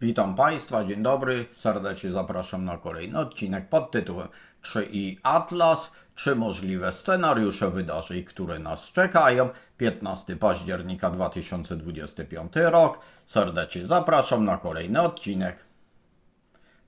Witam Państwa, dzień dobry. Serdecznie zapraszam na kolejny odcinek pod tytułem Czy i Atlas, czy możliwe scenariusze wydarzeń, które nas czekają? 15 października 2025 rok. Serdecznie zapraszam na kolejny odcinek.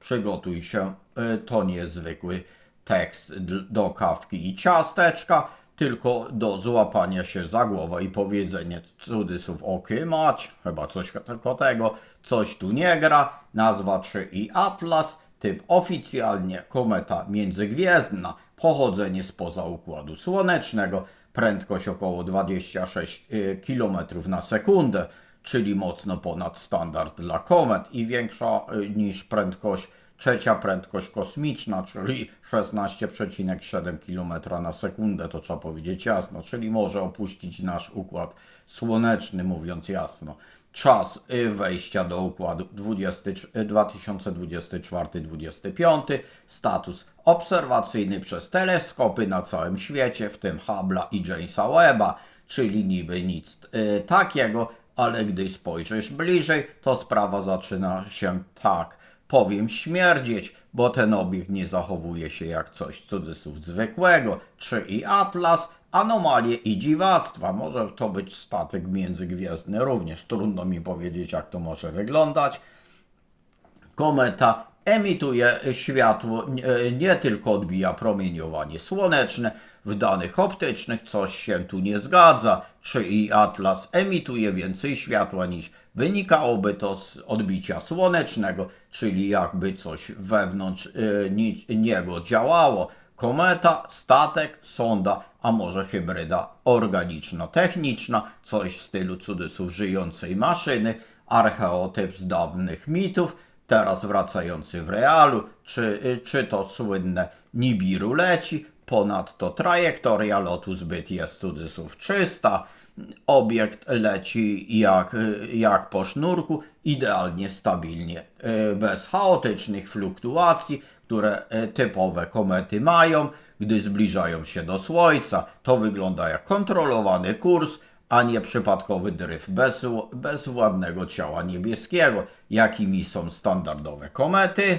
Przygotuj się, y, to niezwykły tekst do kawki i ciasteczka, tylko do złapania się za głowę i powiedzenie cudzysłów oky mać, chyba coś tylko tego, coś tu nie gra, nazwa 3 i Atlas, typ oficjalnie kometa międzygwiezdna, pochodzenie spoza Układu Słonecznego, prędkość około 26 km na sekundę, czyli mocno ponad standard dla komet i większa y, niż prędkość, trzecia prędkość kosmiczna, czyli 16,7 km na sekundę, to trzeba powiedzieć jasno, czyli może opuścić nasz układ słoneczny, mówiąc jasno. Czas y, wejścia do układu 20, y, 2024-25, status obserwacyjny przez teleskopy na całym świecie, w tym Hubble'a i Jamesa Webba, czyli niby nic y, takiego, ale gdy spojrzysz bliżej, to sprawa zaczyna się tak, powiem, śmierdzieć, bo ten obiekt nie zachowuje się jak coś cudzysłów zwykłego, czy i Atlas, anomalie i dziwactwa. Może to być statek międzygwiezdny również, trudno mi powiedzieć jak to może wyglądać. Kometa emituje światło, nie, nie tylko odbija promieniowanie słoneczne. W danych optycznych coś się tu nie zgadza. Czy i Atlas emituje więcej światła niż wynikałoby to z odbicia słonecznego, czyli jakby coś wewnątrz ni- niego działało. Kometa, statek, sonda, a może hybryda organiczno-techniczna, coś w stylu cudzysłów żyjącej maszyny, archeotyp z dawnych mitów, teraz wracający w realu, czy, y, czy to słynne Nibiru leci, ponadto trajektoria lotu zbyt jest cudzysłów czysta, obiekt leci jak, y, jak po sznurku, idealnie stabilnie, y, bez chaotycznych fluktuacji, które typowe komety mają, gdy zbliżają się do Słońca. To wygląda jak kontrolowany kurs, a nie przypadkowy dryf bez, bezwładnego ciała niebieskiego, jakimi są standardowe komety.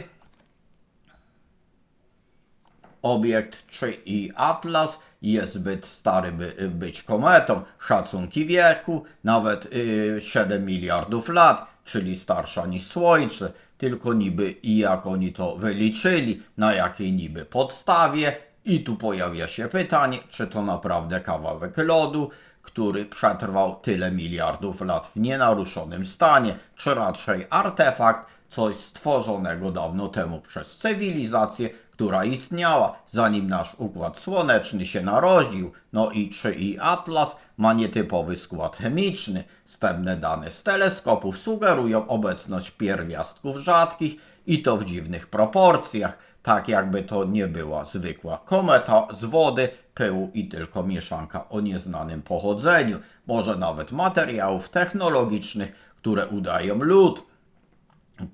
Obiekt 3 i Atlas jest zbyt stary, by y, być kometą. Szacunki wieku nawet y, 7 miliardów lat, czyli starsza niż Słońce. Tylko niby i jak oni to wyliczyli, na jakiej niby podstawie. I tu pojawia się pytanie, czy to naprawdę kawałek lodu, który przetrwał tyle miliardów lat w nienaruszonym stanie, czy raczej artefakt, coś stworzonego dawno temu przez cywilizację, która istniała, zanim nasz układ słoneczny się narodził. No i czy i Atlas ma nietypowy skład chemiczny. Wstępne dane z teleskopów sugerują obecność pierwiastków rzadkich i to w dziwnych proporcjach, tak jakby to nie była zwykła kometa z wody, pyłu i tylko mieszanka o nieznanym pochodzeniu, może nawet materiałów technologicznych, które udają lód.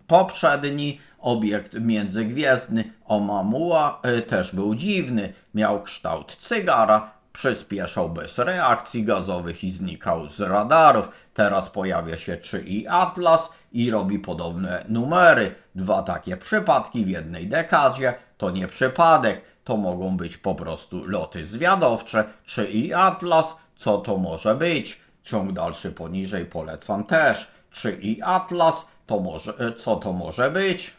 Poprzedni obiekt międzygwiezdny Oumuamua y, też był dziwny. Miał kształt cygara, przyspieszał bez reakcji gazowych i znikał z radarów. Teraz pojawia się czy i Atlas i robi podobne numery. Dwa takie przypadki w jednej dekadzie to nie przypadek, to mogą być po prostu loty zwiadowcze. Czy i Atlas, co to może być? Ciąg dalszy poniżej polecam też. Czy i Atlas, to może, e, co to może być?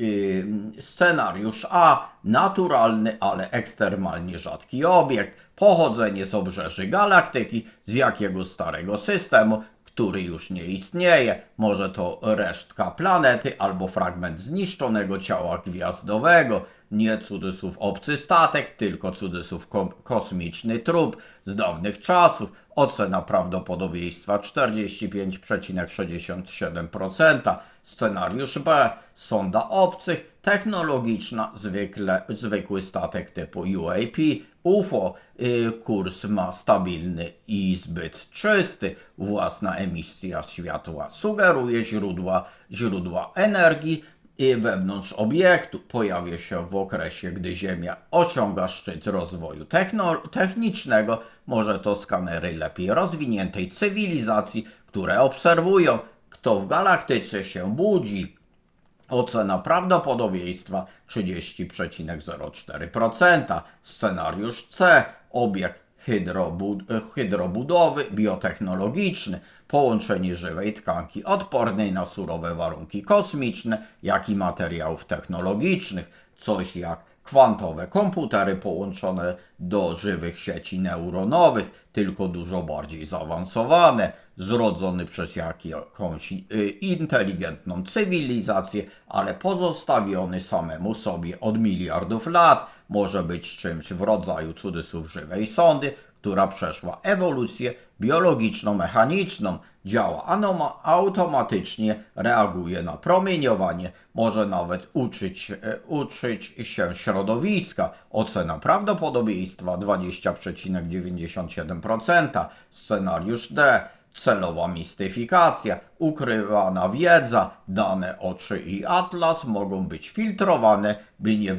Ym, Scenariusz A. Naturalny, ale ekstremalnie rzadki obiekt. Pochodzenie z obrzeży galaktyki, z jakiegoś starego systemu, który już nie istnieje. Może to resztka planety albo fragment zniszczonego ciała gwiazdowego. Nie cudzysłów obcy statek, tylko cudzysłów ko- kosmiczny trup z dawnych czasów. Ocena prawdopodobieństwa 45,67%. Scenariusz B. Sonda obcych, technologiczna, zwykle, zwykły statek typu UAP, UFO. Y, kurs ma stabilny i zbyt czysty. Własna emisja światła sugeruje źródła, źródła energii i wewnątrz obiektu pojawia się w okresie, gdy Ziemia osiąga szczyt rozwoju technicznego. Może to skanery lepiej rozwiniętej cywilizacji, które obserwują, kto w galaktyce się budzi. Ocena prawdopodobieństwa 30,04%. Scenariusz C. Obiekt hydrobud hydrobudowy biotechnologiczny. Połączenie żywej tkanki odpornej na surowe warunki kosmiczne, jak i materiałów technologicznych. Coś jak kwantowe komputery połączone do żywych sieci neuronowych, tylko dużo bardziej zaawansowane, zrodzony przez jakąś y, inteligentną cywilizację, ale pozostawiony samemu sobie od miliardów lat. Może być czymś w rodzaju cudzysłów żywej sondy, która przeszła ewolucję biologiczno-mechaniczną, działa automatycznie, reaguje na promieniowanie, może nawet uczyć, e, uczyć się środowiska. Ocena prawdopodobieństwa 20,97%. Scenariusz D. Celowa mistyfikacja, ukrywana wiedza, dane oczy i atlas mogą być filtrowane, by nie,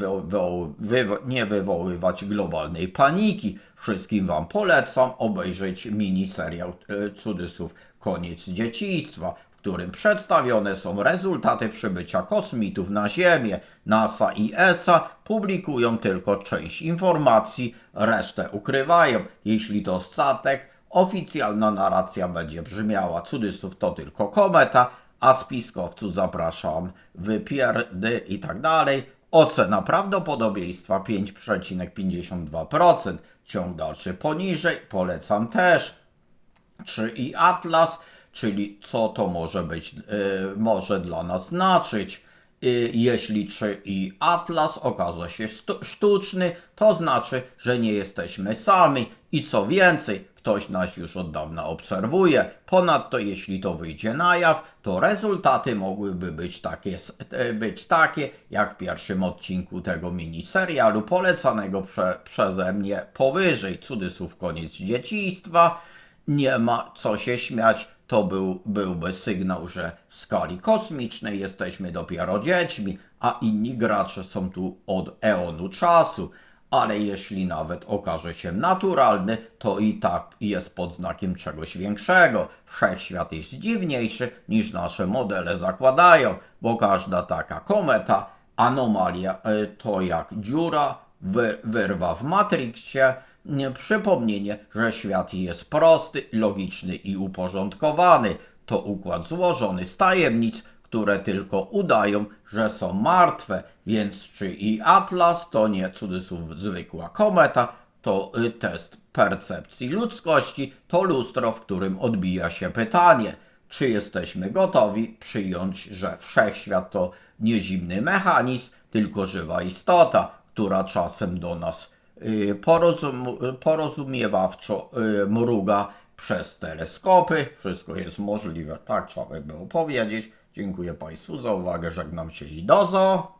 nie wywoływać globalnej paniki. Wszystkim Wam polecam obejrzeć miniserial e, cudzysłów Koniec dzieciństwa, w którym przedstawione są rezultaty przybycia kosmitów na Ziemię. NASA i ESA publikują tylko część informacji, resztę ukrywają. Jeśli to statek, oficjalna narracja będzie brzmiała cudzysłów to tylko kometa, a spiskowcu zapraszam wypierdy i tak dalej. Ocena prawdopodobieństwa 5,52%. Ciąg dalszy poniżej, polecam też czy i atlas, czyli co to może być, y, może dla nas znaczyć. Y, jeśli czy i atlas okaże się sztuczny, to znaczy, że nie jesteśmy sami i co więcej, ktoś nas już od dawna obserwuje. Ponadto, jeśli to wyjdzie na jaw, to rezultaty mogłyby być takie, e, być takie jak w pierwszym odcinku tego miniserialu polecanego prze, przeze mnie powyżej. Cudzysłów koniec dzieciństwa nie ma co się śmiać. To był, byłby sygnał, że w skali kosmicznej jesteśmy dopiero dziećmi, a inni gracze są tu od eonu czasu. Ale jeśli nawet okaże się naturalny, to i tak jest pod znakiem czegoś większego. Wszechświat jest dziwniejszy niż nasze modele zakładają, bo każda taka kometa, anomalia e, to jak dziura, wy, wyrwa w Matrixie, nie, przypomnienie, że świat jest prosty, logiczny i uporządkowany. To układ złożony z tajemnic, które tylko udają, że są martwe, więc czy i Atlas to nie cudzysłów zwykła kometa, to y, test percepcji ludzkości, to lustro, w którym odbija się pytanie, czy jesteśmy gotowi przyjąć, że wszechświat to nie zimny mechanizm, tylko żywa istota, która czasem do nas y, porozum, porozumiewawczo y, mruga przez teleskopy. Wszystko jest możliwe, tak trzeba by było powiedzieć. Dziękuję Państwu za uwagę, żegnam się i dozo.